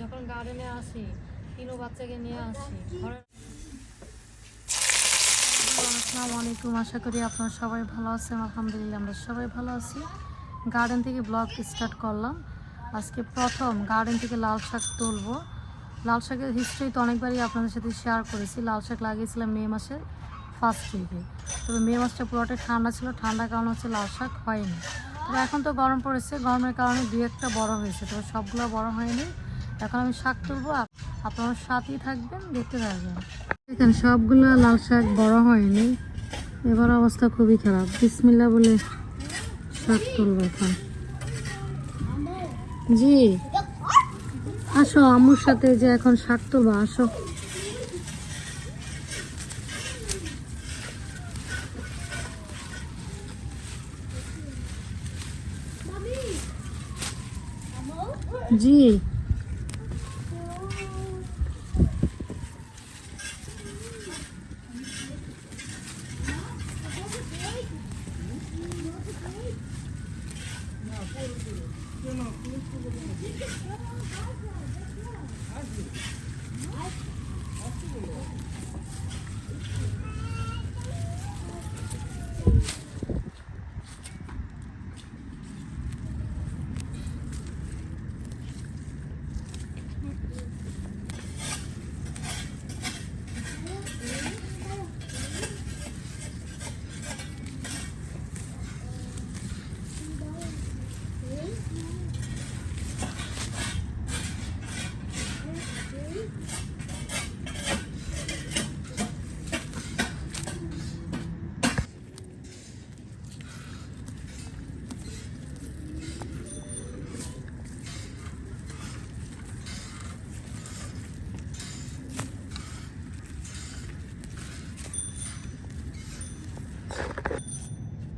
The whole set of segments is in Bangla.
যখন গার্ডেনে আসি তিনও বাচ্চাকে নিয়ে আসি আসসালামু আলাইকুম, আশা করি আপনারা সবাই ভালো আছেন, আলহামদুলিল্লাহ আমরা সবাই ভালো আছি। গার্ডেন থেকে ব্লগ স্টার্ট করলাম। আজকে প্রথম গার্ডেন থেকে লাল শাক তুলবো। লাল শাকের হিস্ট্রি তো অনেকবারই আপনাদের সাথে শেয়ার করেছি। লাল শাক লাগিয়েছিলাম মে মাসে ফার্স্ট উইকে তবে মে মাসটা পুরোটা ঠান্ডা ছিল ঠান্ডার কারণে হচ্ছে লাল শাক হয়নি। তবে এখন তো গরম পড়েছে, গরমের কারণে দুই একটা বড় হয়েছে, তবে সবগুলো বড় হয়নি। এখন আমি শাক তুলবো, আপ- আপনারা সাথেই থাকবেন, দেখতে থাকবেন। এখানে সবগুলো লাল শাক বড় হয়নি। এবার অবস্থা খুবই খারাপ। বিসমিল্লা বলে শাক তুলবো এখন। জি। আসো, আম্মুর সাথে যে এখন শাক তুলবো, আসো। জি। আসবে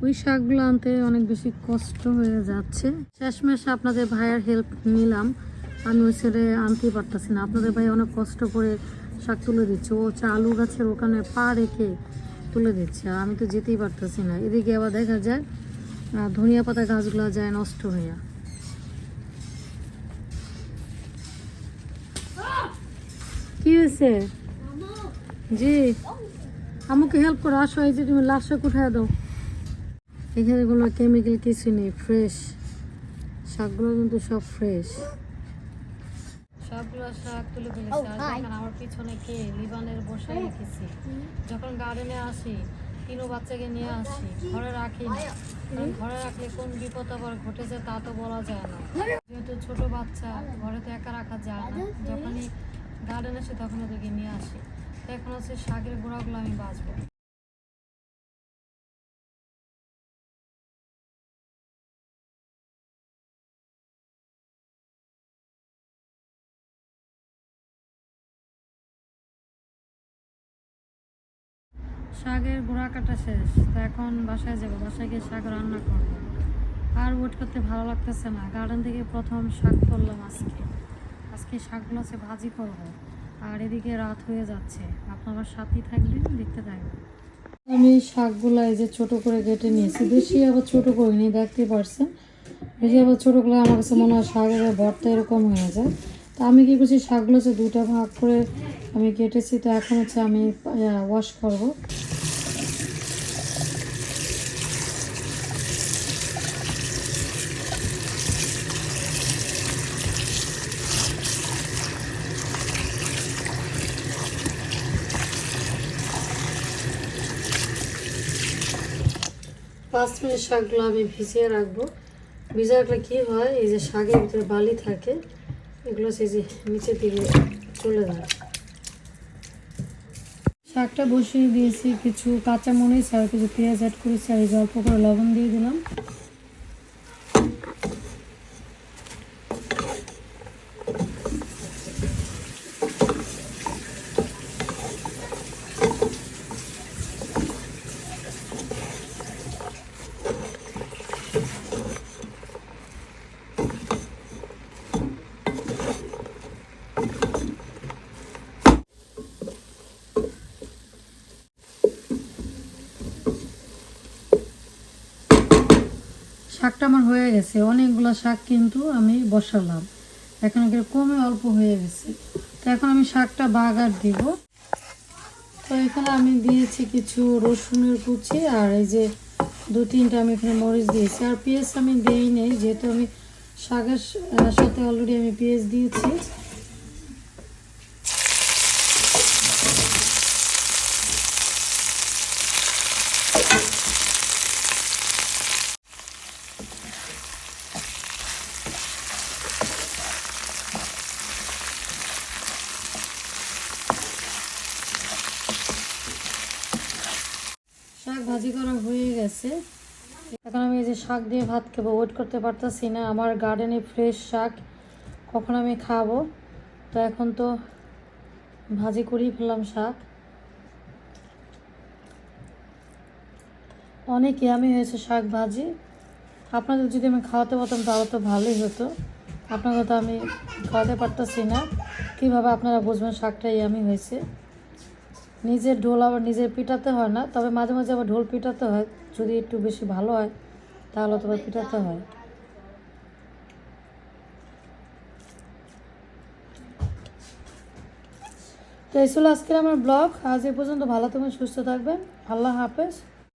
ওই শাকগুলো আনতে অনেক বেশি কষ্ট হয়ে যাচ্ছে। শেষমেশ আপনাদের ভাইয়ের হেল্প নিলাম। আমি ওই ছেড়ে আনতে পারতেছি না। আপনাদের ভাই অনেক কষ্ট করে শাক তুলে দিচ্ছে। ও হচ্ছে আলু গাছের ওখানে পা রেখে তুলে দিচ্ছে। আর আমি তো যেতেই পারতেছি না। এদিকে আবার দেখা যায় ধনিয়া পাতা গাছগুলো যায় নষ্ট হইয়া। কি হয়েছে? জি। আমাকে হেল্প করো। আসো এই যে তুমি লাশ শাক উঠায় দাও। এখানে কোনো কেমিক্যাল কিছু নেই ফ্রেশ শাকগুলো কিন্তু সব ফ্রেশ সবগুলো শাক তুলে ফেলেছি। আর দেখেন আমার পিছনে কে লিবানের বসে রেখেছি যখন গার্ডেনে আসি তিনও বাচ্চাকে নিয়ে আসি ঘরে রাখি না। কারণ ঘরে রাখলে কোন বিপদ আবার ঘটেছে তা তো বলা যায় না। যেহেতু ছোট বাচ্চা ঘরে তো একা রাখা যায় না। যখনই গার্ডেন আসে তখন ওদেরকে নিয়ে আসি। তো এখন হচ্ছে শাকের গোড়াগুলো আমি বাঁচবো। শাকের গোড়া কাটা শেষ। তো এখন বাসায় যাব। বাসায় গিয়ে শাক রান্না করব। আর ওয়েট করতে ভালো লাগতেছে না। গার্ডেন থেকে প্রথম শাক করলাম আজকে। আজকে শাকগুলো হচ্ছে ভাজি করব। আর এদিকে রাত হয়ে যাচ্ছে। আপনারা সাথেই থাকবেন, দেখতে থাকবেন। আমি শাকগুলো এই যে ছোট করে কেটে নিয়েছি। বেশি আবার ছোট করিনি, দেখতে পারছেন? বেশি আবার ছোটো করলে আমার কাছে মনে হয় শাকের ভর্তা এরকম হয়ে যায়। তা আমি কী করছি? শাকগুলো হচ্ছে দুটা ভাগ করে আমি কেটেছি। তো এখন হচ্ছে আমি ওয়াশ করব। পাঁচ মিনিট শাকগুলো আমি ভিজিয়ে রাখব। ভিজে রাখলে কী হয়, এই যে শাকের ভিতরে বালি থাকে, এগুলো সেই যে নিচে দিকে চলে যায়। শাকটা বসিয়ে দিয়েছি, কিছু কাঁচা মরিচ আর কিছু পেঁয়াজ অ্যাড করেছি, আর এই অল্প করে লবণ দিয়ে দিলাম। শাকটা আমার হয়ে গেছে। অনেকগুলো শাক কিন্তু আমি বসালাম। এখন কমে অল্প হয়ে গেছে। তো এখন আমি শাকটা বাগার দিব। তো এখানে আমি দিয়েছি কিছু রসুনের কুচি আর এই যে দু তিনটা আমি এখানে মরিচ দিয়েছি। আর পেঁয়াজ আমি দেই নেই, যেহেতু আমি শাকের সাথে অলরেডি আমি পেঁয়াজ দিয়েছি। শাক ভাজি করা হয়ে গেছে। এখন আমি এই যে শাক দিয়ে ভাত খাব, ওয়েট করতে পারতাছি না, আমার গার্ডেনে ফ্রেশ শাক, কখন আমি খাব? তো এখন তো ভাজি করেই ফেললাম শাক। অনেক ইয়ামি হয়েছে শাক ভাজি। আপনাদের যদি আমি খাওয়াতে পারতাম, তাহলে তো ভালোই হতো। আপনাকে তো আমি খাওয়াতে পারতাছি না। কীভাবে আপনারা বুঝবেন শাকটা ইয়ামি হয়েছে? নিজের ঢোল আবার নিজের পিটাতে হয় না, তবে মাঝে মাঝে আবার ঢোল পিটাতে হয়। যদি একটু বেশি ভালো হয়, তাহলে তোমার পিটাতে হয়। তো এই ছিল আজকের আমার ব্লগ। আজ এ পর্যন্ত ভালো তুমি সুস্থ থাকবেন। আল্লাহ হাফেজ।